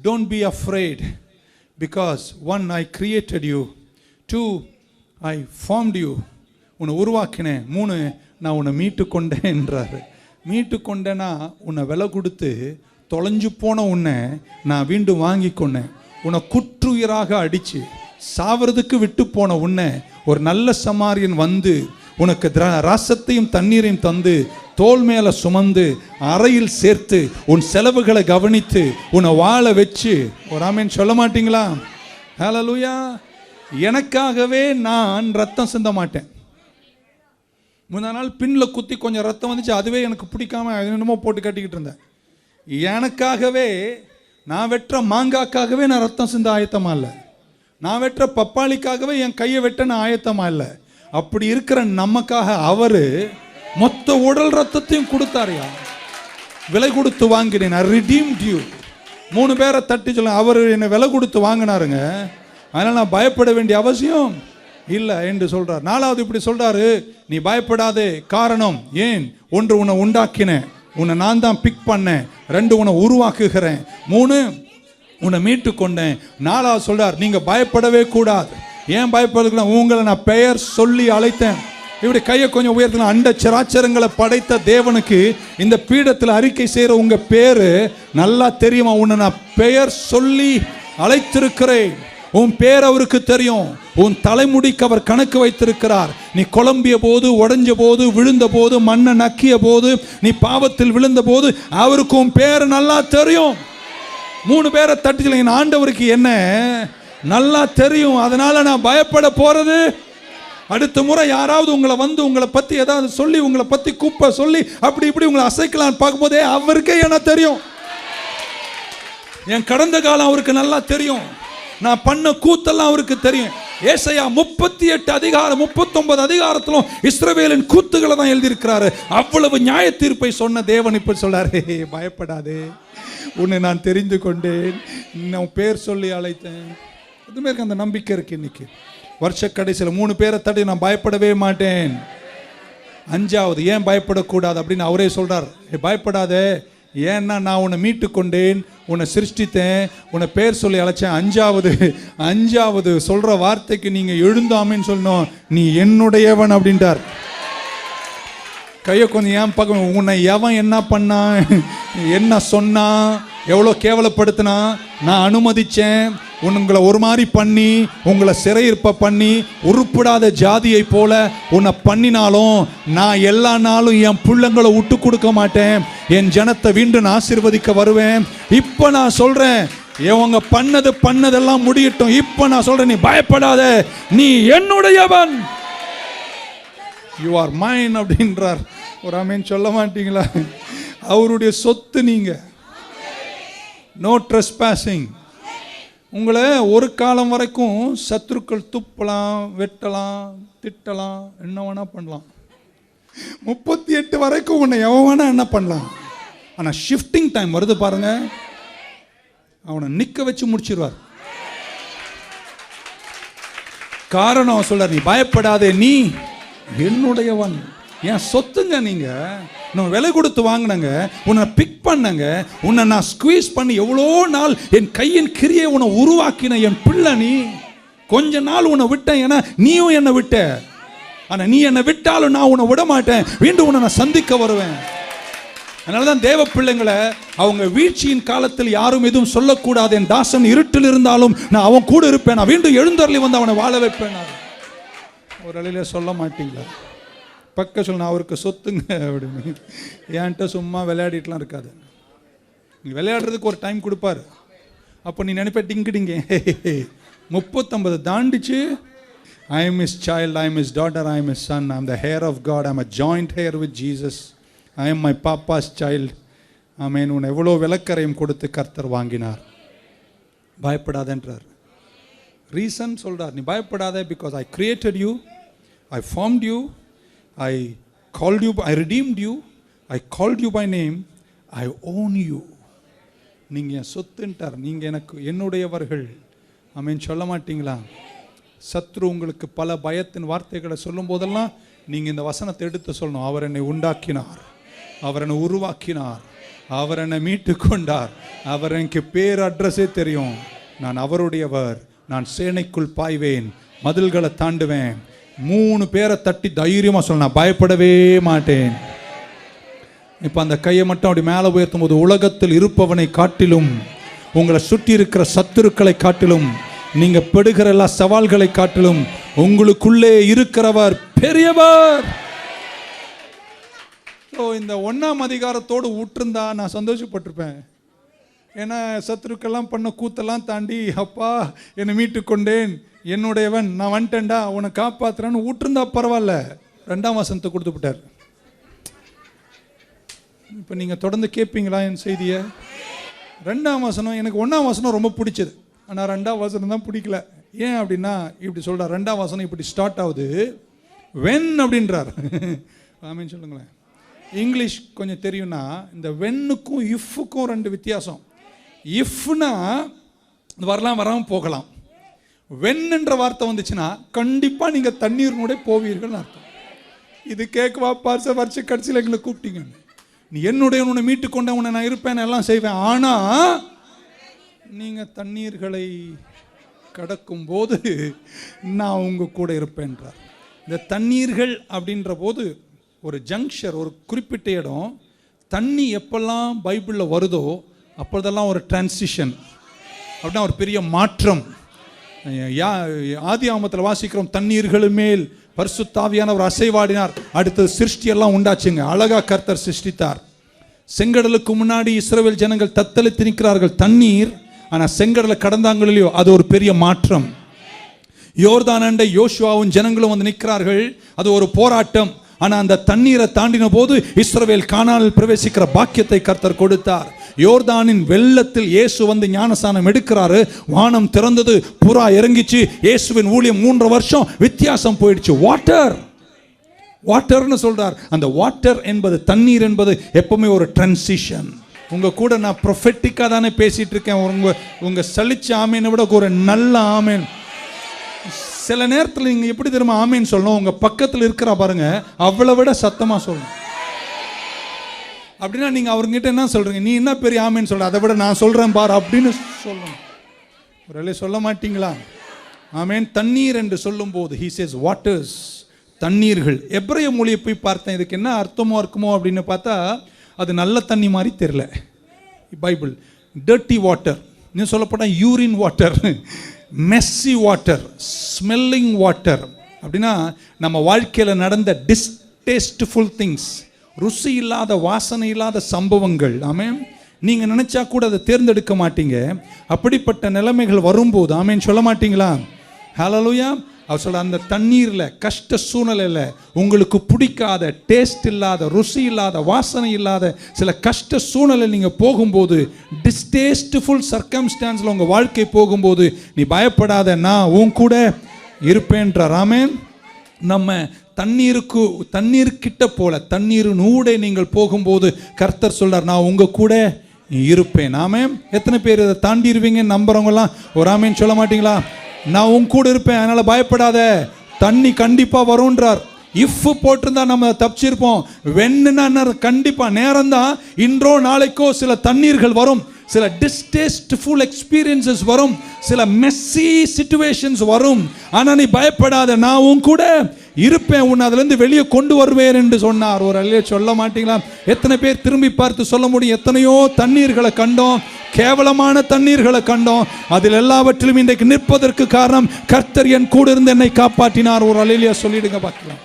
Don't be afraid because one, I created you. Two, I formed you. உன்னை உருவாக்கினேன் மூணு நான் உன்னை மீட்டு கொண்டேன் என்றார் மீட்டு கொண்டேன்னா உன்னை விலை கொடுத்து தொலைஞ்சு போன உன்னை நான் வீண்டும் வாங்கி கொண்டேன் உன்னை குற்றுயிராக அடித்து சாவறதுக்கு விட்டு போன உன்னை ஒரு நல்ல சமாரியன் வந்து உனக்கு திரா- ராசத்தையும் தண்ணீரையும் தந்து தோல் மேலே சுமந்து அறையில் சேர்த்து உன் செலவுகளை கவனித்து உன்னை வாழ வச்சு. ஒரு ஆமீன் சொல்ல மாட்டீங்களா? ஹalleluya எனக்காகவே நான் ரத்தம் சிந்த மாட்டேன். முந்தா நாள் பின்னில் குத்தி கொஞ்சம் ரத்தம் வந்துச்சு அதுவே எனக்கு பிடிக்காம என்னமோ போட்டு கட்டிக்கிட்டு இருந்தேன். எனக்காகவே நான் வெட்டுற மாங்காக்காகவே நான் ரத்தம் சிந்த ஆயத்தமாக இல்லை. நான் வெட்டுற பப்பாளிக்காகவே என் கையை வெட்ட நான் ஆயத்தமாக இல்லை. அப்படி இருக்கிற நமக்காக அவர் மொத்த உடல் ரத்தத்தையும் கொடுத்தாரியா. விலை கொடுத்து வாங்கினேன். ரிடீம் redeemed மூணு பேரை தட்டி சொல்ல அவர் என்னை விலை கொடுத்து வாங்கினாருங்க. அதனால் நான் பயப்பட வேண்டிய அவசியம் இல்லை என்று சொல்றார். நாலாவது இப்படி சொல்றாரு நீ பயப்படாதே. காரணம் ஏன்? ஒன்று உன்னை உண்டாக்கினேன். உன்னை நான் தான் பிக் பண்ணேன். ரெண்டு உன்னை உருவாக்குகிறேன். மூணு உன்னை மீட்டு கொண்டேன். நாலாவது சொல்றார் நீங்க பயப்படவே கூடாது. ஏன் பயப்படுறதுக்குன்னா உங்களை நான் பெயர் சொல்லி அழைத்தேன். இப்படி கையை கொஞ்சம் உயர்த்தலாம் அண்ட சராச்சரங்களை படைத்த தேவனுக்கு இந்த பீடத்தில் அறிக்கை செய்கிற உங்கள் பேர் நல்லா தெரியுமா? உன்னை நான் பெயர் சொல்லி அழைத்திருக்கிறேன். உன் பேர் அவருக்கு தெரியும். உன் தலைமுடிக்கு அவர் கணக்கு வைத்திருக்கிறார். நீ குழம்பிய போது உடஞ்ச போது விழுந்த போது மண்ணை நக்கிய போது நீ பாவத்தில் விழுந்த போது அவருக்கு உன் பேர் நல்லா தெரியும். மூணு பேரை தட்டி என் ஆண்டவருக்கு என்ன? நல்லா தெரியும். அதனால நான் பயப்பட போறது அடுத்த முறை யாராவது உங்களை வந்து உங்களை பத்தி ஏதாவது சொல்லி உங்களை பத்தி கூப்ப சொல்லி அப்படி இப்படி உங்களை அசைக்கலாம்னு பார்க்கும்போதே அவருக்கே என்ன தெரியும்? என் கடந்த காலம் அவருக்கு நல்லா தெரியும். நான் பண்ண கூத்தெல்லாம் அவருக்கு தெரியும். ஏசையா முப்பத்தி எட்டு அதிகாரம் முப்பத்தொன்பது அதிகாரத்திலும் இஸ்ரவேலின் கூத்துக்களை தான் எழுதியிருக்கிறாரு. அவ்வளவு நியாய தீர்ப்பை சொன்ன தேவன் இப்ப சொல்றாரு பயப்படாதே. உன்னை நான் தெரிந்து கொண்டேன். நான் பேர் சொல்லி அழைத்தேன். இதுமாரி அந்த நம்பிக்கை இருக்கு இன்னைக்கு. வருஷ கடைசியில் மூணு பேரை தட்டி நான் பயப்படவே மாட்டேன். அஞ்சாவது ஏன் பயப்படக்கூடாது? அப்படின்னு அவரே சொல்கிறார் பயப்படாதே. ஏன்னா நான் உன்னை மீட்டு கொண்டேன் உன்னை சிருஷ்டித்தேன் உன்னை பேர் சொல்லி அழைச்சேன். அஞ்சாவது அஞ்சாவது சொல்கிற வார்த்தைக்கு நீங்கள் எழுந்தாமேன்னு சொல்லணும். நீ என்னுடையவன் அப்படின்ட்டார் கையை கொஞ்சம் ஏன் பார்க்க உன்னை எவன் என்ன பண்ணான்? என்ன சொன்னான்? எவ்வளோ கேவலப்படுத்தினான்? நான் அனுமதித்தேன் உங்களை ஒரு மாதிரி பண்ணி உங்களை சிறையிருப்ப பண்ணி உருப்படாத ஜாதியை போல உன்னை பண்ணினாலும் நான் எல்லா நாளும் என் பிள்ளைங்களை விட்டு கொடுக்க மாட்டேன். என் ஜனத்தை வீண்டும் ஆசீர்வதிக்க வருவேன். இப்போ நான் சொல்கிறேன் இவங்க பண்ணது பண்ணதெல்லாம் முடியட்டும். இப்போ நான் சொல்கிறேன் நீ பயப்படாத. நீ என்னுடையவன். யூ ஆர் மைன் அப்படின்றார். ஒரு அமீன் சொல்ல மாட்டீங்களா? அவருடைய சொத்து நீங்கள் நோ ட்ரெஸ்பாசிங் உங்களை ஒரு காலம் வரைக்கும் சத்துருக்கள் துப்பலாம் வெட்டலாம் திட்டலாம் என்ன வேணா பண்ணலாம். முப்பத்தி எட்டு வரைக்கும் உன்னை எவன் வேணா என்ன பண்ணலாம். ஆனால் ஷிஃப்டிங் டைம் வருது பாருங்க. அவனை நிற்க வச்சு முடிச்சிருவார். காரணம் சொல்கிறார் நீ பயப்படாதே நீ என்னுடையவன். என் சொத்துங்க நீங்க. நான் விலை கொடுத்து வாங்கினங்க. உன்னை பிக் பண்ணங்க. உன்னை நான் ஸ்குவீஸ் பண்ணி எவ்வளோ நாள் என் கையின் கிரியை உன்னை உருவாக்கின என் பிள்ளை நீ. கொஞ்ச நாள் உன்னை விட்டேன் ஏன்னா நீயும் என்னை விட்ட. ஆனா நீ என்னை விட்டாலும் நான் உன்னை விட மாட்டேன். மீண்டும் உன்னை நான் சந்திக்க வருவேன். அதனால தான் தேவ பிள்ளைங்களை அவங்க வீழ்ச்சியின் காலத்தில் யாரும் எதுவும் சொல்லக்கூடாது. என் தாசன் இருட்டில் இருந்தாலும் நான் அவன் கூட இருப்பேன். நான் மீண்டும் எழுந்தருளி வந்து அவனை வாழ வைப்பேன். நான். ஒரு அலையில சொல்ல மாட்டீங்களா? பக்க சொல்ல நான் அவருக்கு சொத்துங்க அப்படின்னு. என்கிட்ட சும்மா விளையாடிட்டுலாம் இருக்காது. நீ விளையாடுறதுக்கு ஒரு டைம் கொடுப்பாரு. அப்போ நீ நினைப்ப டிங்கு டிங்க. முப்பத்தொன்பது தாண்டிச்சு. I am is child I am is daughter I am is son I am the heir of God I'm a joint heir with Jesus I am my papa's child amen உன்னை எவ்வளோ விளக்கரையும் கொடுத்து கர்த்தர் வாங்கினார். பயப்படாதன்றார். ரீசன் சொல்கிறார் நீ பயப்படாத because I created you I formed you I called you I redeemed you I called you by name I own you நீங்கள் என் சொத்துன்ட்டார். நீங்கள் எனக்கு என்னுடையவர்கள். அமீன் சொல்ல மாட்டீங்களா? சத்ரு உங்களுக்கு பல பயத்தின் வார்த்தைகளை சொல்லும் போதெல்லாம் நீங்கள் இந்த வசனத்தை எடுத்து சொல்லணும். அவர் என்னை உண்டாக்கினார். அவர் என்னை உருவாக்கினார். அவர் என்னை மீட்டு கொண்டார். அவர் எனக்கு பேர் அட்ரஸே தெரியும். நான் அவருடையவர். நான் சேனைக்குள் பாய்வேன். மதில்களை தாண்டுவேன். மூணு பேரை தட்டி தைரியமாக சொல்ல நான் பயப்படவே மாட்டேன். இப்போ அந்த கையை மட்டும் அப்படி மேலே உயர்த்தும் போது உலகத்தில் இருப்பவனை காட்டிலும் உங்களை சுற்றி இருக்கிற சத்துருக்களை காட்டிலும் நீங்கள் பெடுகிற எல்லா சவால்களை காட்டிலும் உங்களுக்குள்ளே இருக்கிறவர் பெரியவர். ஸோ இந்த ஒன்றாம் அதிகாரத்தோடு விட்டுருந்தா நான் சந்தோஷப்பட்டிருப்பேன். ஏன்னா சத்ருக்கெல்லாம் பண்ண கூத்தெல்லாம் தாண்டி அப்பா என்னை மீட்டு கொண்டேன் என்னுடையவன் நான் வந்துட்டேன்டா. உன்னை காப்பாத்துறேன்னு விட்டுருந்தா பரவாயில்ல. ரெண்டாம் வசனத்தை கொடுத்து விட்டார். இப்போ நீங்கள் தொடர்ந்து கேட்பீங்களா என் செய்தியை? ரெண்டாம் வசனம் எனக்கு ஒன்றாம் வசனம் ரொம்ப பிடிச்சது. ஆனால் ரெண்டாம் வசனம் தான் பிடிக்கல. ஏன் அப்படின்னா இப்படி சொல்கிறார் ரெண்டாம் வசனம் இப்படி ஸ்டார்ட் ஆகுது. வென் அப்படின்றார். ஆமீன் சொல்லுங்களேன். இங்கிலீஷ் கொஞ்சம் தெரியும்னா இந்த வென்னுக்கும் இஃப்புக்கும் ரெண்டு வித்தியாசம். இஃப்னா வரலாம் வராமல் போகலாம். வென்னுன்ற வார்த்தை வந்துச்சுன்னா கண்டிப்பாக நீங்கள் தண்ணீர்னோட போவீர்கள்னு அர்த்தம். இது கேட்கவா பார்ச வருஷ கடைசியில் எங்களை கூப்பிட்டீங்க. நீ என்னுடைய உன்னை மீட்டு கொண்ட உன்னை நான் இருப்பேன் எல்லாம் செய்வேன். ஆனால் நீங்கள் தண்ணீர்களை கடக்கும் போது நான் உங்கள் கூட இருப்பேன்றார். இந்த தண்ணீர்கள் அப்படின்ற போது ஒரு ஜங்ஷர் ஒரு குறிப்பிட்ட இடம் தண்ணி எப்பெல்லாம் பைபிளில் வருதோ அப்போதெல்லாம் ஒரு டிரான்சிஷன் அப்படின்னா ஒரு பெரிய மாற்றம். யா ஆதி ஆமத்தில் வாசிக்கிறோம் தண்ணீர்கள் மேல் பரிசுத்தாவியானவர் அசைவாடினார். அடுத்தது சிருஷ்டி எல்லாம் உண்டாச்சுங்க. அழகா கர்த்தர் சிருஷ்டித்தார். செங்கடலுக்கு முன்னாடி இஸ்ரேல் ஜனங்கள் தத்தளித்து நிற்கிறார்கள். தண்ணீர் ஆனால் செங்கடலை கடந்தாங்கல்லையோ அது ஒரு பெரிய மாற்றம். யோர்தான் அண்டை யோசுவாவும் ஜனங்களும் வந்து நிற்கிறார்கள். அது ஒரு போராட்டம். ஆனால் அந்த தண்ணீரை தாண்டின போது இஸ்ரவேல் காணாமல் பிரவேசிக்கிற பாக்கியத்தை கர்த்தர் கொடுத்தார். யோர்தானின் வெள்ளத்தில் இயேசு வந்து ஞானஸ்தானம் எடுக்கிறாரு. வானம் திறந்தது புறா இறங்கிச்சு. இயேசுவின் ஊழியம் மூன்று வருஷம் வித்தியாசம் போயிடுச்சு. வாட்டர் வாட்டர்னு சொல்றார். அந்த வாட்டர் என்பது தண்ணீர் என்பது எப்பவுமே ஒரு ட்ரான்சிஷன் உங்க கூட நான் ப்ரொஃபெட்டிக்காக தானே பேசிட்டு இருக்கேன். உங்க உங்க சலிச்ச ஆமீனை விட ஒரு நல்ல ஆமீன். சில நேரத்தில் நீங்க எப்படி தெரியுமா ஆமீன் சொல்லணும்? உங்க பக்கத்தில் இருக்கிறா பாருங்க. அவளை விட சத்தமா சொல்லணும். அப்படின்னா நீங்கள் அவர்கிட்ட என்ன சொல்கிறீங்க நீ என்ன பெரிய ஆமைன்னு சொல்கிற அதை விட நான் சொல்கிறேன் பார் அப்படின்னு சொல்லணும். ஒரு சொல்ல மாட்டீங்களா? ஆமேன். தண்ணீர் என்று சொல்லும்போது ஹீ சேஸ் வாட்டர்ஸ் தண்ணீர்கள். எப்ரைய மொழியை போய் பார்த்தேன். இதுக்கு என்ன அர்த்தமோ இருக்குமோ அப்படின்னு பார்த்தா அது நல்ல தண்ணி மாதிரி தெரில பைபிள். டர்ட்டி வாட்டர் இன்னும் சொல்லப்போனால் urine water messy water smelling water அப்படின்னா நம்ம வாழ்க்கையில் நடந்த டிஸ்டேஸ்ட்ஃபுல் திங்ஸ் ருசி இல்லாத வாசனை இல்லாத சம்பவங்கள். ஆமேன். நீங்கள் நினச்சா கூட அதை தேர்ந்தெடுக்க மாட்டீங்க. அப்படிப்பட்ட நிலைமைகள் வரும்போது ஆமேன்னு சொல்ல மாட்டீங்களா? ஹலலுயா அவர் சொல்ல அந்த தண்ணீரில் கஷ்ட சூழ்நிலையில் உங்களுக்கு பிடிக்காத டேஸ்ட் இல்லாத ருசி இல்லாத வாசனை இல்லாத சில கஷ்ட சூழ்நிலை நீங்கள் போகும்போது டிஸ்டேஸ்ட்ஃபுல் சர்க்கம்ஸ்டான்ஸில் உங்கள் வாழ்க்கை போகும்போது நீ பயப்படாத நான் உன் கூட இருப்பேன்ற ராமேன் நம்ம தண்ணீருக்கு தண்ணீர் கிட்ட போல தண்ணீரின் ஊடே நீங்கள் போகும்போது கர்த்தர் சொல்றார் நான் உங்க கூட இருப்பேன். ஆமே எத்தனை பேர் இதை தாண்டிடுவீங்கன்னு நம்புறவங்கலாம் ஒரு ஆமேன்னு சொல்ல மாட்டீங்களா? நான் உன் கூட இருப்பேன் அதனால பயப்படாத. தண்ணி கண்டிப்பா வரும்ன்றார். இஃப் போட்டிருந்தா நம்ம தப்பிச்சிருப்போம். வெண்ணுன்னா கண்டிப்பா நேரம் தான் இன்றோ நாளைக்கோ சில தண்ணீர்கள் வரும். சில டிஸ்டேஸ்ட்ஃபுல் எக்ஸ்பீரியன்சஸ் வரும். சில மெஸ்ஸி சுச்சுவேஷன்ஸ் வரும். ஆனால் நீ பயப்படாத நான் உன் கூட இருப்பேன் உன்னை அதுலேருந்து வெளியே கொண்டு வருவேன் என்று சொன்னார். ஒரு அல்லையே சொல்ல மாட்டீங்களா? எத்தனை பேர் திரும்பி பார்த்து சொல்ல முடியும்? எத்தனையோ தண்ணீர்களை கண்டோம். கேவலமான தண்ணீர்களை கண்டோம். அதில் எல்லாவற்றிலும் இன்றைக்கு நிற்பதற்கு காரணம் கர்த்தர் என் கூட இருந்து என்னை காப்பாற்றினார். ஒரு அலையிலேயே சொல்லிடுங்க பார்க்கலாம்.